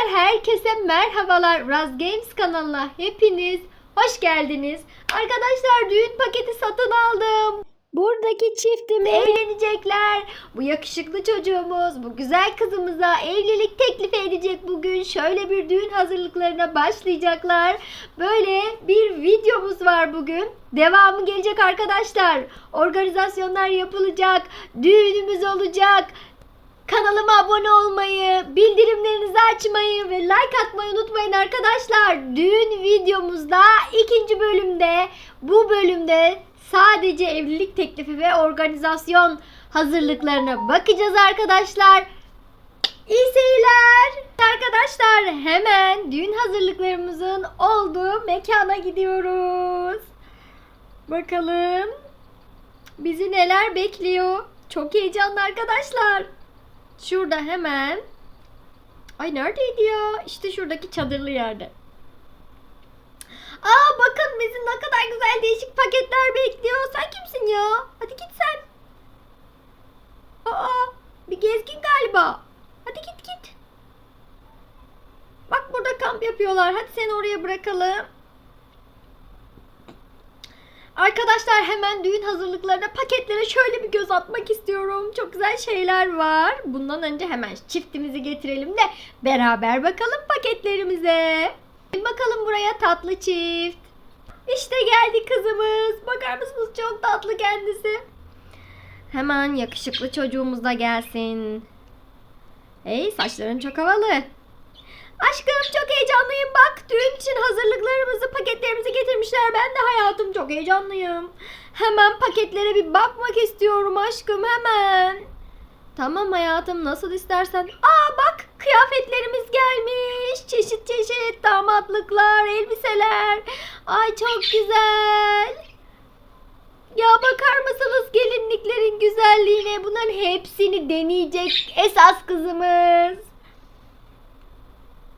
Arkadaşlar herkese merhabalar. Raz Games kanalına hepiniz hoş geldiniz. Arkadaşlar düğün paketi satın aldım. Buradaki çiftim evlenecekler. Bu yakışıklı çocuğumuz bu güzel kızımıza evlilik teklif edecek bugün. Şöyle bir düğün hazırlıklarına başlayacaklar. Böyle bir videomuz var bugün. Devamı gelecek arkadaşlar. Organizasyonlar yapılacak. Düğünümüz olacak. Kanalıma abone olmayı, bildirimlerinizi açmayı ve like atmayı unutmayın arkadaşlar. Düğün videomuzda ikinci bölümde bu bölümde sadece evlilik teklifi ve organizasyon hazırlıklarına bakacağız arkadaşlar. İyi seyirler. Arkadaşlar hemen düğün hazırlıklarımızın olduğu mekana gidiyoruz. Bakalım bizi neler bekliyor. Çok heyecanlı arkadaşlar. Şurada hemen. Ay neredeydi ya? İşte şuradaki çadırlı yerde. Aa bakın bizi ne kadar güzel değişik paketler bekliyor. Sen kimsin ya? Hadi git sen. Aa bir gezgin galiba. Hadi git git. Bak burada kamp yapıyorlar. Hadi seni oraya bırakalım. Arkadaşlar hemen düğün hazırlıklarına paketlere şöyle bir göz atmak istiyorum. Çok güzel şeyler var. Bundan önce hemen çiftimizi getirelim de beraber bakalım paketlerimize. Bakalım buraya tatlı çift. İşte geldi kızımız. Bakar mısınız çok tatlı kendisi. Hemen yakışıklı çocuğumuz da gelsin. Hey saçların çok havalı. Aşkım çok heyecanlıyım bak. Düğün için hazırlıklarımızı, paketlerimizi getirmişler. Ben de hayatım çok heyecanlıyım. Hemen paketlere bir bakmak istiyorum aşkım hemen. Tamam hayatım nasıl istersen. Aa bak kıyafetlerimiz gelmiş. Çeşit çeşit damatlıklar, elbiseler. Ay çok güzel. Ya bakar mısınız gelinliklerin güzelliğine? Bunların hepsini deneyecek esas kızımız.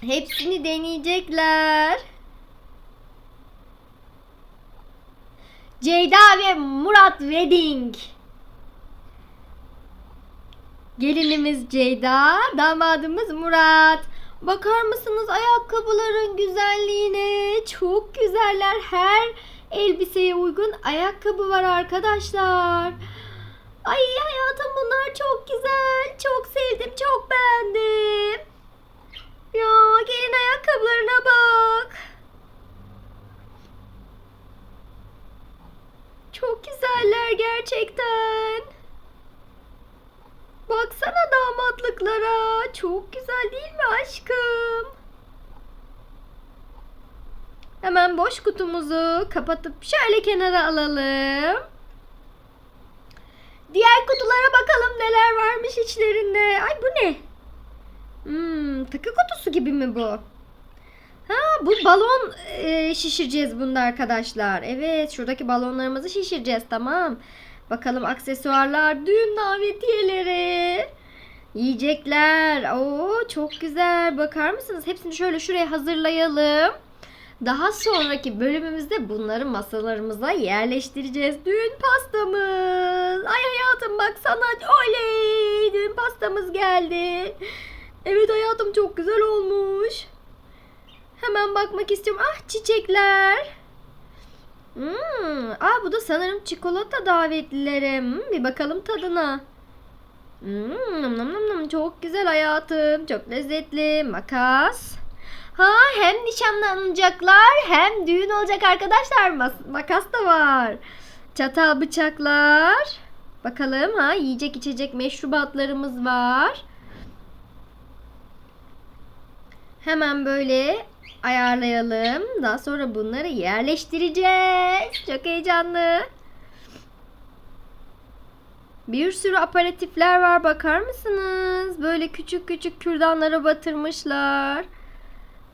Hepsini deneyecekler. Ceyda ve Murat Wedding. Gelinimiz Ceyda, damadımız Murat. Bakar mısınız ayakkabıların güzelliğine? Çok güzeller. Her elbiseye uygun ayakkabı var arkadaşlar. Ay hayatım bunlar çok güzel. Çok sevdim, çok beğendim. Ya gelin ayakkabılarına bak. Çok güzeller gerçekten. Baksana damatlıklara. Çok güzel değil mi aşkım? Hemen boş kutumuzu kapatıp şöyle kenara alalım. Diğer kutulara bakalım neler varmış içlerinde. Ay bu ne? Hmm, takı kutusu gibi mi bu? Bu balon e, şişireceğiz bunda arkadaşlar. Evet şuradaki balonlarımızı şişireceğiz tamam. Bakalım aksesuarlar, düğün davetiyeleri, yiyecekler. Oo çok güzel. Bakar mısınız? Hepsini şöyle şuraya hazırlayalım. Daha sonraki bölümümüzde bunları masalarımıza yerleştireceğiz. Düğün pastamız. Ay hayatım baksana. Oley! Düğün pastamız geldi. Evet hayatım çok güzel olmuş. Hemen bakmak istiyorum. Ah çiçekler. Hmm. Aa bu da sanırım çikolata davetlileri. Hmm, bir bakalım tadına. Hmm, nam nam nam nam. Çok güzel hayatım. Çok lezzetli. Makas. Ha hem nişanlanacaklar hem düğün olacak arkadaşlar. Mas- makas da var. Çatal bıçaklar. Bakalım ha yiyecek içecek meşrubatlarımız var. Hemen böyle ayarlayalım. Daha sonra bunları yerleştireceğiz. Çok heyecanlı. Bir sürü aparatifler var bakar mısınız? Böyle küçük küçük kürdanlara batırmışlar.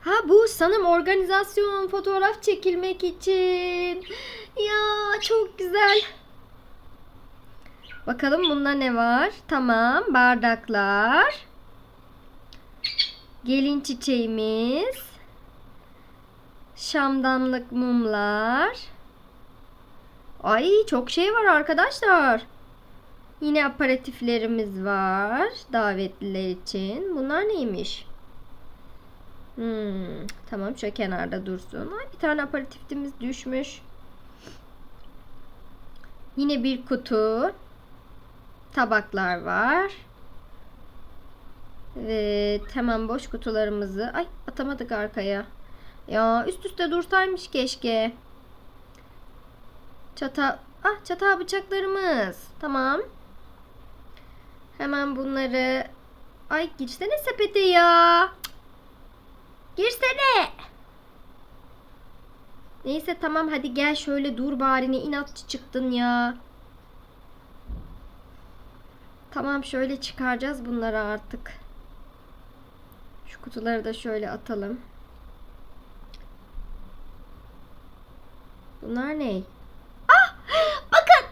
Ha bu sanırım organizasyon fotoğraf çekilmek için. Ya çok güzel. Bakalım bunda ne var? Tamam bardaklar. Gelin çiçeğimiz. Şamdanlık mumlar. Ay çok şey var arkadaşlar. Yine aparatiflerimiz var davetliler için. Bunlar neymiş? Hmm, tamam şöyle kenarda dursun. Ay, bir tane aparatifimiz düşmüş. Yine bir kutu. Tabaklar var. Evet hemen boş kutularımızı. Ay atamadık arkaya. Ya üst üste dursaymış keşke. Çata ah çatal bıçaklarımız. Tamam. Hemen bunları Ay girsene sepete ya. Girsene. Neyse tamam hadi gel şöyle dur bari ne inatçı çıktın ya. Tamam şöyle çıkaracağız bunları artık. Şu kutuları da şöyle atalım. Bunlar ne? Ah! Bakın!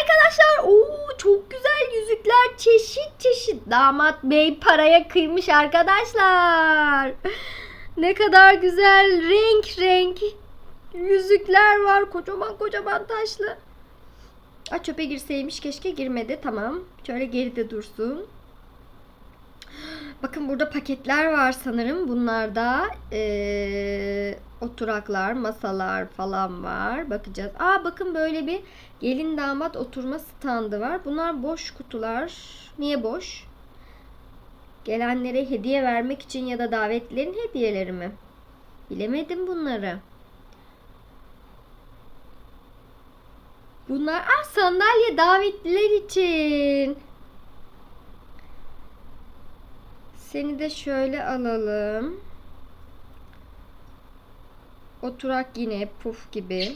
Arkadaşlar ooo çok güzel yüzükler çeşit çeşit. Damat bey paraya kıymış arkadaşlar. Ne kadar güzel renk renk yüzükler var. Kocaman kocaman taşlı. Aa, çöpe girseymiş keşke girmedi. Tamam. Şöyle geride dursun. Bakın burada paketler var sanırım. Bunlarda eee, oturaklar, masalar falan var. Bakacağız. Aa bakın böyle bir gelin damat oturma standı var. Bunlar boş kutular. Niye boş? Gelenlere hediye vermek için ya da davetlilerin hediyeleri mi? Bilemedim bunları. Bunlar ah sandalye davetliler için. Seni de şöyle alalım. Oturak yine puf gibi.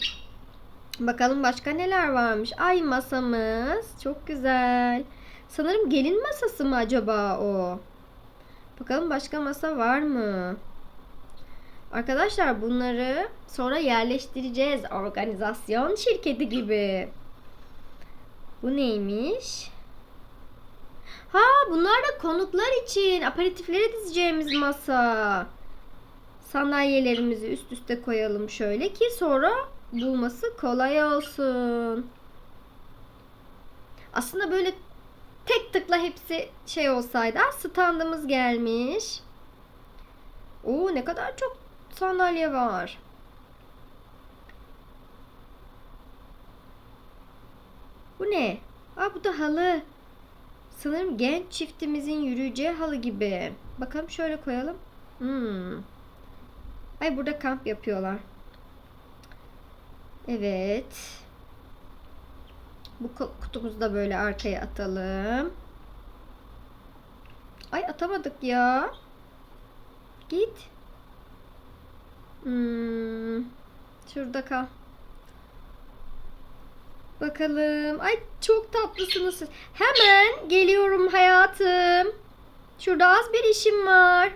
Bakalım başka neler varmış. Ay masamız. Çok güzel. Sanırım gelin masası mı acaba o? Bakalım başka masa var mı? Arkadaşlar bunları sonra yerleştireceğiz. Organizasyon şirketi gibi. Bu neymiş? Ha bunlar da konuklar için aperatifleri dizeceğimiz masa. Sandalyelerimizi üst üste koyalım şöyle ki sonra bulması kolay olsun. Aslında böyle tek tıkla hepsi şey olsaydı. Standımız gelmiş. Oo ne kadar çok sandalye var. Bu ne? Aa bu da halı. Sanırım genç çiftimizin yürüyeceği halı gibi. Bakalım şöyle koyalım. Hmm. Ay burada kamp yapıyorlar. Evet. Bu ku- kutumuzu da böyle arkaya atalım. Ay atamadık ya. Git. Hmm. Şurada kal. Bakalım. Ay çok tatlısınız siz. Hemen geliyorum hayatım. Şurada az bir işim var.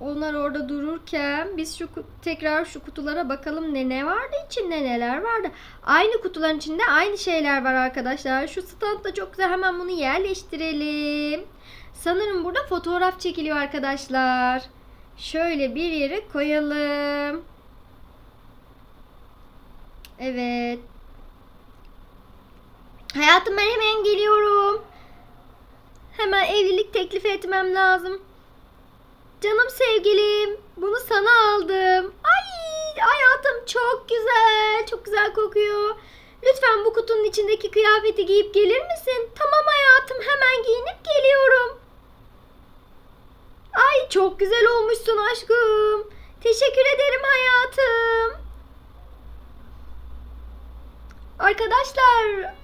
Onlar orada dururken biz şu tekrar şu kutulara bakalım ne ne vardı içinde neler vardı. Aynı kutuların içinde aynı şeyler var arkadaşlar. Şu stand da çok güzel. Hemen bunu yerleştirelim. Sanırım burada fotoğraf çekiliyor arkadaşlar. Şöyle bir yere koyalım. Evet. Hayatım ben hemen geliyorum. Hemen evlilik teklif etmem lazım. Canım sevgilim, bunu sana aldım. Ay hayatım çok güzel, çok güzel kokuyor. Lütfen bu kutunun içindeki kıyafeti giyip gelir misin? Tamam hayatım, hemen giyinip geliyorum. Ay çok güzel olmuşsun aşkım. Teşekkür ederim hayatım. Arkadaşlar,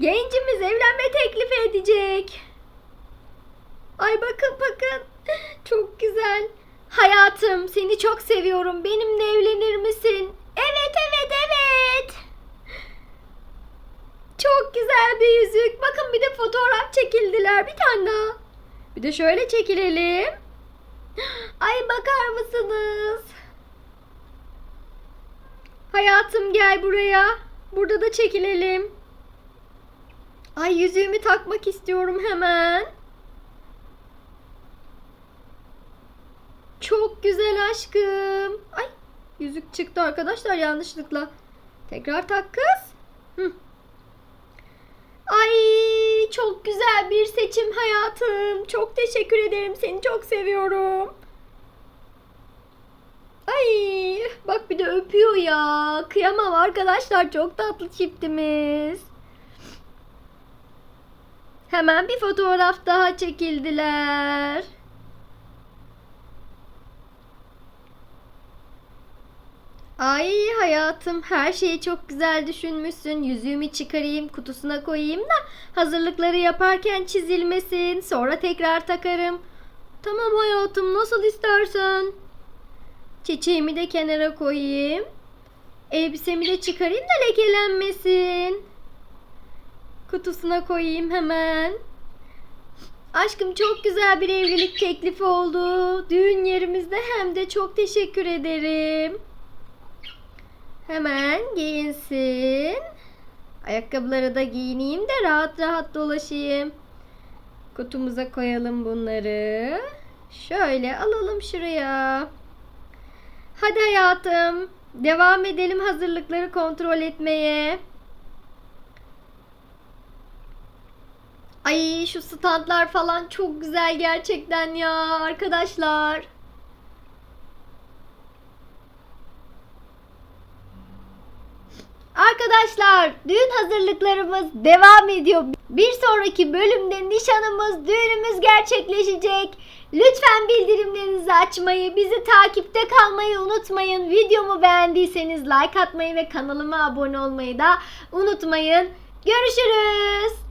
gencimiz evlenme teklifi edecek. Ay bakın bakın. Çok güzel. Hayatım seni çok seviyorum. Benimle evlenir misin? Evet evet evet. Çok güzel bir yüzük. Bakın bir de fotoğraf çekildiler. Bir tane daha. Bir de şöyle çekilelim. Ay bakar mısınız? Hayatım gel buraya. Burada da çekilelim. Ay yüzüğümü takmak istiyorum hemen. Çok güzel aşkım. Ay yüzük çıktı arkadaşlar yanlışlıkla. Tekrar tak kız. Hı. Ay çok güzel bir seçim hayatım. Çok teşekkür ederim. Seni çok seviyorum. Ay bak bir de öpüyor ya. Kıyamam arkadaşlar çok tatlı çiftimiz. Hemen bir fotoğraf daha çekildiler. Ay hayatım her şeyi çok güzel düşünmüşsün. Yüzüğümü çıkarayım kutusuna koyayım da hazırlıkları yaparken çizilmesin. Sonra tekrar takarım. Tamam hayatım nasıl istersen. Çiçeğimi de kenara koyayım. Elbisemi de çıkarayım da lekelenmesin. Kutusuna koyayım hemen. Aşkım çok güzel bir evlilik teklifi oldu. Düğün yerimizde hem de çok teşekkür ederim. Hemen giyinsin. Ayakkabıları da giyineyim de rahat rahat dolaşayım. Kutumuza koyalım bunları. Şöyle alalım şuraya. Hadi hayatım. Devam edelim hazırlıkları kontrol etmeye. Ay şu standlar falan çok güzel gerçekten ya arkadaşlar. Arkadaşlar düğün hazırlıklarımız devam ediyor. Bir sonraki bölümde nişanımız, düğünümüz gerçekleşecek. Lütfen bildirimlerinizi açmayı, bizi takipte kalmayı unutmayın. Videomu beğendiyseniz like atmayı ve kanalıma abone olmayı da unutmayın. Görüşürüz.